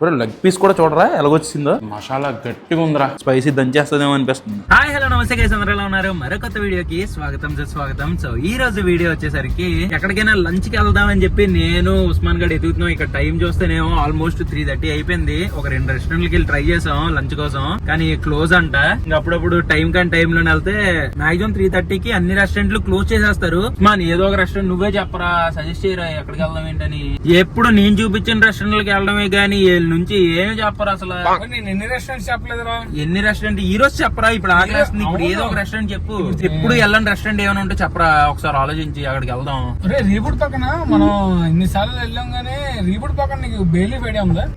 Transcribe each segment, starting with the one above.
Bro leg piece కూడా చూడరా? ఎలాగొచ్చిందో? మసాలా గట్టిగా ఉందిరా. స్పైసీ దంచేస్తుందేమో అనిపిస్తుంది. హాయ్ హలో నమస్తే గైస్ అందరూ ఎలా ఉన్నారు? మరో కొత్త వీడియోకి స్వాగతం సుస్వాగతం. సో ఈ రోజు వీడియో వచ్చేసరికి ఎక్కడికైనా లంచ్కి వెళ్దామని చెప్పి నేను ఉస్మాన్ గడ్ ఎదుగుతున్నాం. ఇక్కడ టైం చూస్తేనేమో ఆల్మోస్ట్ త్రీ థర్టీ అయిపోయింది. ఒక రెండు రెస్టారెంట్లకి వెళ్ళి ట్రై చేసాం లంచ్ కోసం. కానీ క్లోజ్ అంట. ఇంకా అప్పుడప్పుడు టైం కానీ టైం లోనే వెళ్తే మాక్సిమం త్రీ థర్టీకి అన్ని రెస్టారెంట్లు క్లోజ్ చేసేస్తారు. ఉస్మాన్ ఏదో ఒక రెస్టారెంట్ నువ్వే చెప్పరా సజెస్ట్ చేయరా ఎక్కడికి వెళ్దాం ఏంటని? ఎప్పుడు నేను చూపించిన రెస్టారెంట్లకి వెళ్ళడమే కానీ నుంచి ఏమి చెప్పరు అసలు? నేను ఎన్ని రెస్టారెంట్స్ చెప్పలేదురా? ఎన్ని రెస్టారెంట్ ఈ రోజు చెప్పరా? ఇప్పుడు ఆగలేస్తుంది ఇప్పుడు ఏదో ఒక రెస్టారెంట్ చెప్పు. ఎప్పుడు వెళ్ళని రెస్టారెంట్ ఏమైనా ఉంటే చెప్పరా? ఒకసారి ఆలోచించి అక్కడికి వెళ్దాం. రే రీబుడ్ పక్కన మనం ఇన్ని సార్లు వెళ్ళాం గానీ రీబుడ్ పక్కన నీకు బెయిలీ ఐడియా ఉందా?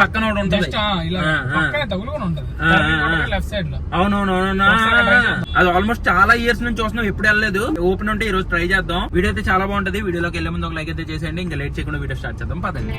పక్కన ఒకటి ఉంటది. జస్ట్ ఇలా ఆ, ఆ. పక్కనే తగులుకొని ఉంటది. ఆ, ఆ, ఆ. లెఫ్ట్ సైడ్లో. అవునవునవును అది ఆల్మోస్ట్ చాలా ఇయర్స్ నుంచి చూస్తున్నాం ఎప్పుడు వెళ్ళలేదు. ఓపెన్ ఉంటే ఈ రోజు ట్రై చేద్దాం. వీడియో అయితే చాలా బాగుంటది. వీడియోలోకి వెళ్ళే ముందు ఒక లైక్ అయితే చేసేయండి. ఇంకా లేట్ చేయకుండా వీడియో స్టార్ట్ చేద్దాం. పదండి.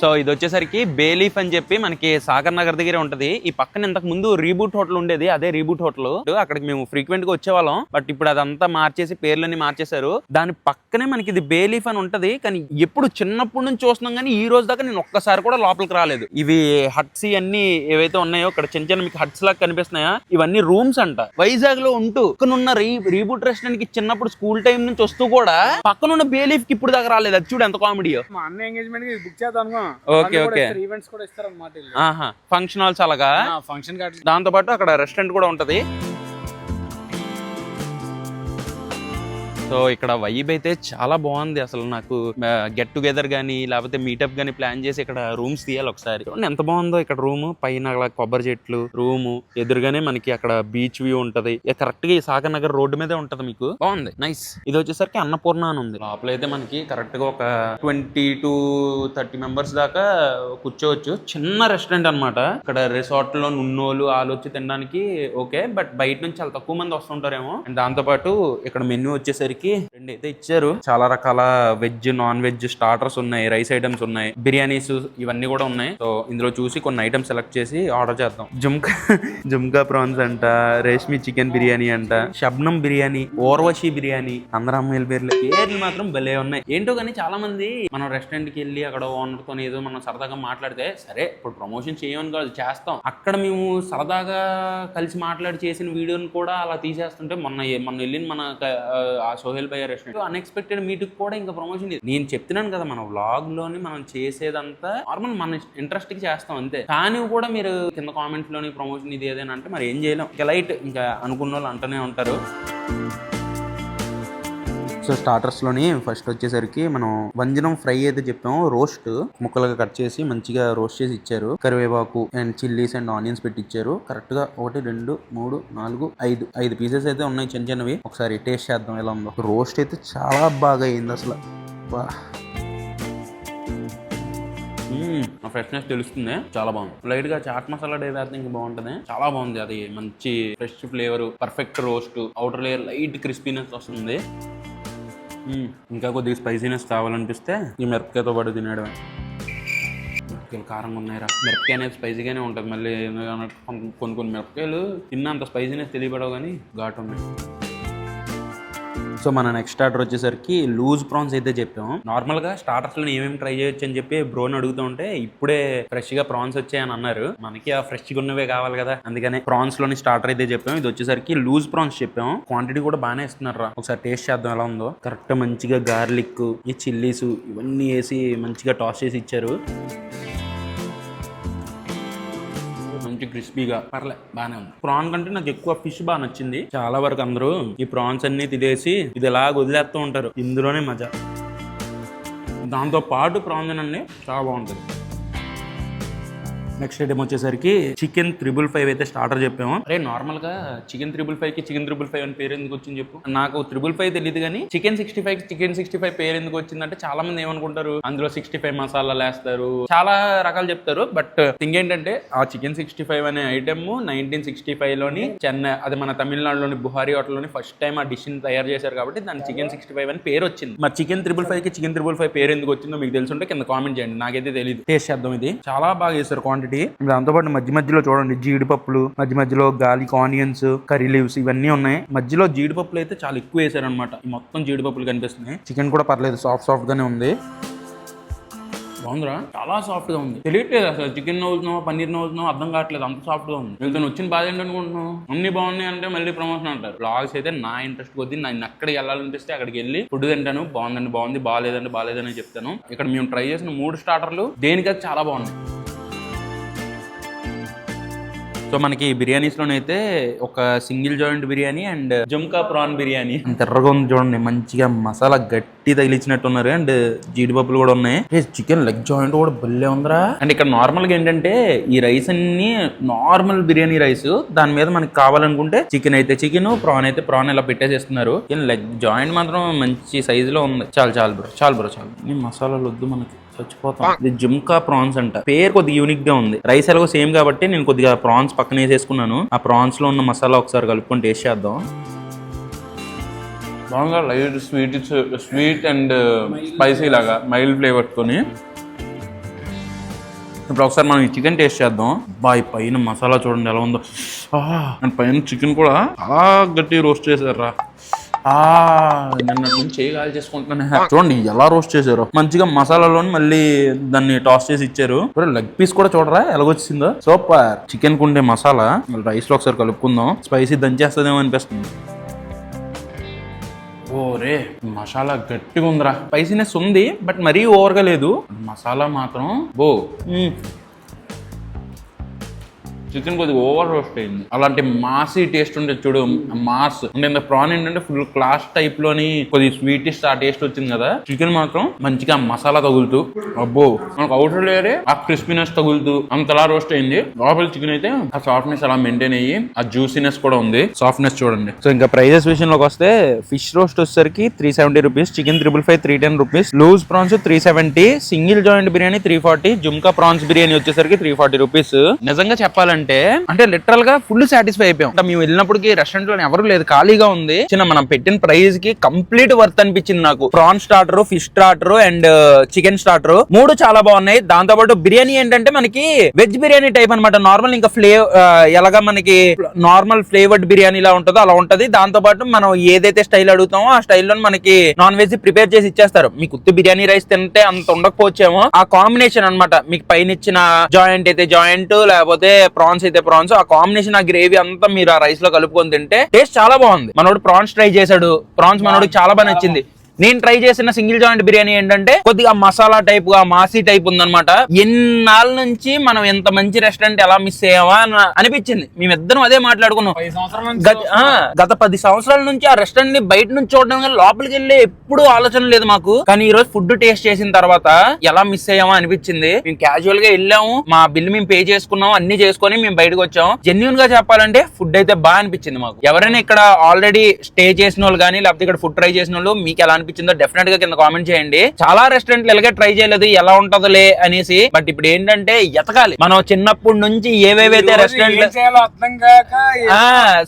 సో ఇది వచ్చేసరికి బేలీఫ్ అని చెప్పి మనకి సాగర్ నగర్ దగ్గర ఉంటది. ఈ పక్కన ఇంతకు ముందు రీబూట్ హోటల్ ఉండేది అదే రీబూట్ హోటల్. అక్కడికి మేము ఫ్రీక్వెంట్గా వచ్చేవాళ్ళం. బట్ ఇప్పుడు అదంతా మార్చేసి పేర్లన్నీ మార్చేశారు. దాని పక్కనే మనకి ఇది బేలీఫ్ అని ఉంటది. కానీ ఎప్పుడు చిన్నప్పటి నుంచి చూస్తున్నాం కానీ ఈ రోజు దాకా నేను ఒక్కసారి కూడా లోపలికి రాలేదు. ఇవి హట్స్ అన్ని ఏవైతే ఉన్నాయో ఇక్కడ చిన్న చిన్న మీకు హట్స్ లాగా కనిపిస్తున్నాయా? ఇవన్నీ రూమ్స్ అంట. వైజాగ్లో ఉంటూ పక్కనున్న రీ రీబూట్ రెస్టారెంట్కి చిన్నప్పుడు స్కూల్ టైం నుంచి వస్తూ కూడా పక్కనున్న బేలీఫ్కి ఇప్పుడు దాకా రాలేదు. అది చూడు ఎంత కామెడీ మా అన్న ఎంగేజ్మెంట్ బుక్ చేద్దాం ఓకే, ఓకే. ఈవెంట్స్ కూడా ఇస్తారు అనమాట ఆహా ఫంక్షన్ హాల్స్ అలాగా? ఫంక్షన్ దాంతో పాటు అక్కడ రెస్టారెంట్ కూడా ఉంటది. సో ఇక్కడ వైబ్ అయితే చాలా బాగుంది. అసలు నాకు గెట్ టుగెదర్ కానీ లేకపోతే మీటప్ కానీ ప్లాన్ చేసి ఇక్కడ రూమ్స్ తీయాలి ఒకసారి. చూడండి ఎంత బాగుందో ఇక్కడ రూమ్ పైన అలా కొబ్బరి చెట్లు రూమ్ ఎదురుగానే మనకి అక్కడ బీచ్ వ్యూ ఉంటది. కరెక్ట్గా ఈ సాగర్ నగర్ రోడ్డు మీదే ఉంటది మీకు. బాగుంది. నైస్ ఇది వచ్చేసరికి అన్నపూర్ణ అని ఉంది. లోపల అయితే మనకి కరెక్ట్గా ఒక ట్వంటీ టు థర్టీ మెంబర్స్ దాకా కూర్చోవచ్చు. చిన్న రెస్టారెంట్ అన్నమాట. ఇక్కడ రిసార్ట్లో నున్నోలు ఆలోచి వచ్చి తినడానికి ఓకే. బట్ బయట నుంచి చాలా తక్కువ మంది వస్తుంటారేమో. అండ్ దాంతో పాటు ఇక్కడ మెన్యూ వచ్చేసరికి రెండు అయితే ఇచ్చారు. చాలా రకాల వెజ్ నాన్ వెజ్ స్టార్టర్స్ ఉన్నాయి రైస్ ఐటమ్స్ ఉన్నాయి బిర్యానీస్ ఇవన్నీ కూడా ఉన్నాయి. సో ఇందులో చూసి కొన్ని ఐటమ్స్ సెలెక్ట్ చేసి ఆర్డర్ చేద్దాం. జుమ్కా జుమ్కా ప్రాన్స్ అంట రేష్మి చికెన్ బిర్యానీ అంట షబ్నం బిర్యానీ ఓర్వశి బిర్యానీ అందరు అమ్మాయిల పేర్లు. పేర్లు మాత్రం భలే ఉన్నాయి. ఏంటో కానీ చాలా మంది మనం రెస్టారెంట్కి వెళ్ళి అక్కడ ఓనర్తో ఏదో మనం సరదాగా మాట్లాడితే సరే ఇప్పుడు ప్రమోషన్ చేయమని కాదు చేస్తాం. అక్కడ మేము సరదాగా కలిసి మాట్లాడి చేసిన వీడియోని కూడా అలా తీసేస్తుంటే మొన్న మొన్న వెళ్ళిన మన సోహెల్ భయ్య రెస్టారెంట్. అన్ఎక్స్పెక్టెడ్ మీటింగ్ కూడా ఇంకా ప్రమోషన్ లేదు. నేను చెప్తున్నాను కదా మన వ్లాగ్లోని మనం చేసేదంతా నార్మల్ మన ఇంట్రెస్ట్కి చేస్తాం అంతే. కానీ కూడా మీరు కింద కామెంట్స్లోని ప్రమోషన్ ఇది ఏదైనా అంటే మరి ఏం చేయలేం. ఇంకా లైట్ ఇంకా అనుకున్న వాళ్ళు అంటూనే ఉంటారు. సో స్టార్టర్స్లోని ఫస్ట్ వచ్చేసరికి మనం వంజనం ఫ్రై అయితే చెప్పాము రోస్ట్ ముక్కలుగా కట్ చేసి మంచిగా రోస్ట్ చేసి ఇచ్చారు. కరివేపాకు అండ్ చిల్లీస్ అండ్ ఆనియన్స్ పెట్టి ఇచ్చారు కరెక్ట్గా ఒకటి రెండు మూడు నాలుగు ఐదు. ఐదు పీసెస్ అయితే ఉన్నాయి చిన్న చిన్నవి. ఒకసారి టేస్ట్ చేద్దాం ఎలా ఉందో. రోస్ట్ అయితే చాలా బాగా అయింది అసలు. బా ఆ ఫ్రెష్నెస్ తెలుస్తుంది. చాలా బాగుంది. లైట్గా చాట్ మసాలా డే వేస్తే ఇంకా బాగుంటుంది. చాలా బాగుంది అది. మంచి fresh flavour perfect roast outer layer light crispiness వస్తుంది. ఇంకా కొద్దిగా స్పైసీనెస్ కావాలనిపిస్తే ఈ మిరపకాయతో పాటు తినేయడమే. మిరపకాయలు కారంగా ఉన్నాయిరా. మిరపకాయ అనేది స్పైసీగానే ఉంటుంది. మళ్ళీ కొన్ని కొన్ని మిరపకాయలు తిన్న అంత స్పైసీనెస్ తెలియపడవు కానీ ఘాటు ఉన్నాయి. సో మన నెక్స్ట్ ఆర్డర్ వచ్చేసరికి లూజ్ ప్రాన్స్ అయితే చెప్పాము నార్మల్గా స్టార్టర్స్లో ఏమేమి ట్రై చేయొచ్చు అని చెప్పి బ్రోని అడుగుతూ ఉంటే ఇప్పుడే ఫ్రెష్గా ప్రాన్స్ వచ్చాయని అన్నారు. మనకి ఆ ఫ్రెష్గా ఉన్నవే కావాలి కదా. అందుకనే ప్రాన్స్లోని స్టార్టర్ అయితే చెప్పాము ఇది వచ్చేసరికి లూజ్ ప్రాన్స్ చెప్పాము క్వాంటిటీ కూడా బాగానే ఇస్తున్నారు ఒకసారి టేస్ట్ చేద్దాం ఎలా ఉందో. కరెక్ట్ మంచిగా గార్లిక్ ఈ చిల్లీస్ ఇవన్నీ వేసి మంచిగా టాస్ చేసి ఇచ్చారు. కొంచెం క్రిస్పీగా. పర్లే బానే ఉంది. ప్రాన్ కంటే నాకు ఎక్కువ ఫిష్ బాగా నచ్చింది. చాలా వరకు అందరూ ఈ ప్రాన్స్ అన్ని తినేసి ఇది ఎలా వదిలేస్తూ ఉంటారు. ఇందులోనే మజా. దాంతో పాటు ప్రాన్ తినండి చాలా బాగుంటుంది. నెక్స్ట్ ఐటమ్ వచ్చేసరికి చికెన్ త్రిబుల్ ఫైవ్ అయితే స్టార్టర్ చెప్పాము. అరే నార్మల్గా చికెన్ త్రిబుల్ ఫైవ్కి చికెన్ త్రిబుల్ ఫైవ్ అని పేరు ఎందుకు వచ్చింది చెప్పు. నాకు త్రిబుల్ ఫైవ్ తెలియదు కానీ chicken sixty five chicken sixty five పేరు ఎందుకు వచ్చిందంటే చాలా మంది ఏమనుకుంటారు అందులో సిక్స్టీ ఫైవ్ మసాలాలు వేస్తారు చాలా రకాలు చెప్తారు బట్ థింగ్ ఏంటంటే ఆ చికెన్ సిక్స్టీ ఫైవ్ అనే ఐటమ్ నైన్టీన్ సిక్స్టీ ఫైవ్లోని చెన్నై అది మన తమిళనాడులోని బుహారీ హోటల్లోని ఫస్ట్ టైం ఆ డిష్ని తయారు చేశారు కాబట్టి దాని చికెన్ సిక్స్టీ ఫైవ్ అని పేరు వచ్చింది. మరి చికెన్ త్రిబుల్ ఫైవ్కి చికెన్ త్రిబుల్ ఫైవ్ పేరు ఎందుకు వచ్చిందో మీకు తెలుసుంటే కింద కామెంట్ చేయండి. నాకైతే తెలియదు టేస్ట్ చేద్దాం ఇది. చాలా బాగా చేస్తారు క్వాంటిటీ క్వాంటిటీ దాంతోపాటు మధ్య మధ్యలో చూడండి జీడిపప్పులు మధ్య మధ్యలో గార్లిక్ ఆనియన్స్ కర్రీ లీవ్స్ ఇవన్నీ ఉన్నాయి. మధ్యలో జీడిపప్పులు అయితే చాలా ఎక్కువ వేసారనమాట ఈ మొత్తం జీడిపప్పులు కనిపిస్తున్నాయి. చికెన్ కూడా పర్లేదు సాఫ్ట్ సాఫ్ట్ గానే ఉంది. బాగుందిరా? చాలా సాఫ్ట్గా ఉంది. తెలియట్లేదు అసలు చికెన్ నవ్వుతున్నావు పన్నీర్ నవ్వుతున్నావు అర్థం కావట్లేదు. అంత సాఫ్ట్గా ఉంది వీళ్ళతో వచ్చిన బాధ ఏంటనుకుంటున్నావు? అన్ని బాగున్నాయి అంటే మళ్ళీ ప్రమోషన్ అంటారు. బ్లాగ్స్ అయితే నా ఇంట్రెస్ట్ కొద్ది నేను అక్కడికి వెళ్ళాలనిపిస్తే అక్కడికి వెళ్ళి ఫుడ్ తింటాను. బాగుందండి బాగుంది బాగాలేదండి బాగాలేదని చెప్తాను. ఇక్కడ మేము ట్రై చేసిన మూడు స్టార్టర్లు దేనికది చాలా బాగున్నాయి. సో మనకి బిర్యానీస్ లోనైతే ఒక single joint biryani and jhumka prawn biryani. తెర్రగా ఎర్రగా ఉంది చూడండి మంచిగా మసాలా గట్టి తగిలించినట్టు ఉన్నారు. అండ్ జీడిపప్పులు కూడా ఉన్నాయి. చికెన్ లెగ్ జాయింట్ కూడా భలే ఉందిరా. అండ్ ఇక్కడ నార్మల్గా ఏంటంటే ఈ రైస్ అన్ని నార్మల్ బిర్యానీ రైస్. దాని మీద మనకి కావాలనుకుంటే చికెన్ అయితే చికెన్ ప్రాన్ అయితే ప్రాన్ ఇలా పెట్టేసేస్తున్నారు. లెగ్ జాయింట్ మాత్రం మంచి సైజు లో ఉంది. చాలు చాలు బ్రో చాలు బ్రో చాలు. మసాలాలు వద్దు మనకి. చచ్చిపోతాం. ఇది జుమ్కా ప్రాన్స్ అంట. పేరు కొద్దిగా యూనిక్గా ఉంది. రైస్ ఎలాగో సేమ్ కాబట్టి నేను కొద్దిగా ప్రాన్స్ పక్కన వేసేసుకున్నాను. ఆ ప్రాన్స్లో ఉన్న మసాలా ఒకసారి కలుపుకొని టేస్ట్ చేద్దాం. బాగా light sweet sweet and spicy లాగా మైల్డ్ ఫ్లేవర్ తోని. ఇప్పుడు ఒకసారి మనం ఈ చికెన్ టేస్ట్ చేద్దాం. బాయ్ పైన మసాలా చూడండి ఎలా ఉందో. అండ్ పైన చికెన్ కూడా చాలా గట్టి రోస్ట్ చేశారా నిన్న నుంచి చేయి కాల్ చేసుకుంటున్నాను. చూడండి ఎలా రోస్ట్ చేశారు. మంచిగా మసాలాలో మళ్ళీ దాన్ని టాస్ చేసి ఇచ్చారు. లెగ్ పీస్ కూడా చూడరా ఎలాగొచ్చిందో? సూపర్. చికెన్ కుండే మసాలా. రైస్లో ఒకసారి కలుపుకుందాం. స్పైసీ దంచేస్తుందేమో అనిపిస్తుంది. ఓరే మసాలా గట్టిగా ఉందిరా స్పైసీనెస్ ఉంది బట్ మరీ ఓవర్గా లేదు. మసాలా మాత్రం బో. చికెన్ కొద్దిగా ఓవర్ రోస్ట్ అయింది. అలాంటి మాసీ టేస్ట్ ఉంటే చూడు మాస్. అంటే ప్రాన్ ఏంటంటే ఫుల్ క్లాస్ టైప్లోని కొద్దిగా స్వీటిష్ ఆ టేస్ట్ వచ్చింది కదా. చికెన్ మాత్రం మంచిగా మసాలా తగులుతూ అబ్బో. మనకు అవుటర్ లేయరే ఆ క్రిస్పీనెస్ తగులుతూ అంతలా రోస్ట్ అయింది. లోపల చికెన్ అయితే ఆ సాఫ్ట్నెస్ అలా మెయింటైన్ అయ్యి ఆ జ్యూసీనెస్ కూడా ఉంది. సాఫ్ట్నెస్ చూడండి. సో ఇంకా ప్రైజెస్ విషయంలోకి వస్తే ఫిష్ రోస్ట్ వచ్చేసరికి three seventy rupees chicken triple five three ten rupees loose prawns three seventy single joint biryani three forty jhumka prawns biryani వచ్చేసరికి త్రీ ఫార్టీ రూపీస్ నిజంగా చెప్పాలంటే అంటే లిటరల్గా ఫుల్ సాటిస్ఫై అయిపోయాం. అంటే మేము వెళ్ళినప్పటికి రెస్టారెంట్లో ఎవరు లేదు ఖాళీగా ఉంది. చిన్న మనం పెట్టిన ప్రైస్కి కంప్లీట్ వర్త్ అనిపించింది నాకు. Prawn starter fish starter and chicken starter మూడు చాలా బాగున్నాయి. దాంతో పాటు బిర్యానీ ఏంటంటే మనకి వెజ్ బిర్యానీ టైప్ అనమాట నార్మల్ ఇంకా ఫ్లేవర్ uh, ఎలాగా మనకి నార్మల్ ఫ్లేవర్డ్ బిర్యానీ లా ఉంటుందో అలా ఉంటది. దాంతో పాటు మనం ఏదైతే స్టైల్ అడుగుతామో ఆ స్టైల్లో మనకి నాన్ వెజ్ ప్రిపేర్ చేసి ఇచ్చేస్తారు. మీకు ఉత్తి బిర్యానీ రైస్ తింటే అంత ఉండకపోవచ్చేమో. ఆ కాంబినేషన్ అన్నమాట. మీకు పైన ఇచ్చిన జాయింట్ అయితే జాయింట్ లేకపోతే ప్రాన్స్ అయితే ప్రాన్స్ ఆ కాంబినేషన్ ఆ గ్రేవీ అంతా మీరు ఆ రైస్లో కలుపుకొని తింటే టేస్ట్ చాలా బాగుంది. మనోడు ప్రాన్స్ ట్రై చేశాడు. ప్రాన్స్ మనోడికి చాలా బాగా నచ్చింది. నేను ట్రై చేసిన సింగిల్ జాయింట్ బిర్యానీ ఏంటంటే కొద్దిగా మసాలా టైప్గా మాసీ టైప్ ఉందన్నమాట. ఎన్నాళ్ళ నుంచి మనం ఎంత మంచి రెస్టారెంట్ ఎలా మిస్ అయ్యామా అని అనిపించింది. మేమిద్దరం అదే మాట్లాడుకున్నాం. గత పది సంవత్సరాల నుంచి ఆ రెస్టారెంట్ని బయట నుంచి చూడడం కానీ లోపలికి వెళ్ళే ఎప్పుడు ఆలోచన లేదు మాకు. కానీ ఈ రోజు ఫుడ్ టేస్ట్ చేసిన తర్వాత ఎలా మిస్ అయ్యామో అనిపించింది. మేము క్యాజువల్గా వెళ్ళాము. మా బిల్ మేము పే చేసుకున్నాం అన్ని చేసుకొని మేము బయటకు వచ్చాము. జెన్యున్గా చెప్పాలంటే ఫుడ్ అయితే బాగా అనిపించింది మాకు. ఎవరైనా ఇక్కడ ఆల్రెడీ స్టే చేసిన వాళ్ళు కానీ లేకపోతే ఇక్కడ ఫుడ్ ట్రై చేసిన వాళ్ళు మీకు ఎలా అనిపించిందో డెఫినెట్గా కింద కామెంట్ చేయండి. చాలా రెస్టారెంట్లు ఇలాగే ట్రై చేయలేదు ఎలా ఉంటదిలే అనేసి. బట్ ఇప్పుడు ఏంటంటే ఎతకాలి. మనం చిన్నప్పటి నుంచి ఏవేవైతే రెస్టారెంట్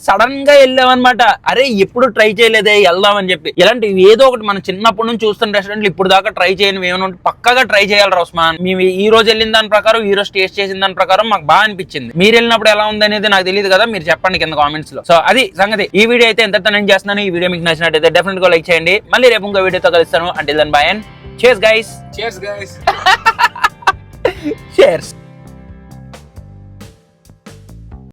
సడన్గా వెళ్ళామన్నమాట. అరే ఎప్పుడు ట్రై చేయలేదే వెళ్దామని చెప్పి. ఇలాంటి ఏదో ఒకటి మనం చిన్నప్పటి నుంచి చూస్తున్న రెస్టారెంట్లు ఇప్పుడు దాకా ట్రై చేయని ఏమైనా ఉంటే పక్కగా ట్రై చేయాలి రోస్మాన్. మేము ఈ రోజు వెళ్ళిన దాని ప్రకారం ఈ రోజు టేస్ట్ చేసిన దాని ప్రకారం మాకు బాగా అనిపించింది. మీరు వెళ్ళినప్పుడు ఎలా ఉంది అనేది నాకు తెలియదు కదా మీరు చెప్పండి కింద కామెంట్స్లో. సో అది సంగతి. ఈ వీడియో అయితే ఎంత నేను చేస్తున్నాను. ఈ వీడియో మీకు నచ్చినట్టయితే డెఫినెట్గా లైక్ చేయండి. మళ్ళీ రేపు ఇంకో వీడియోతో కలుస్తాను. అంటే దన్ బాయ్ అండ్ చేస్ గైస్ చేస్ గైస్ షేర్స్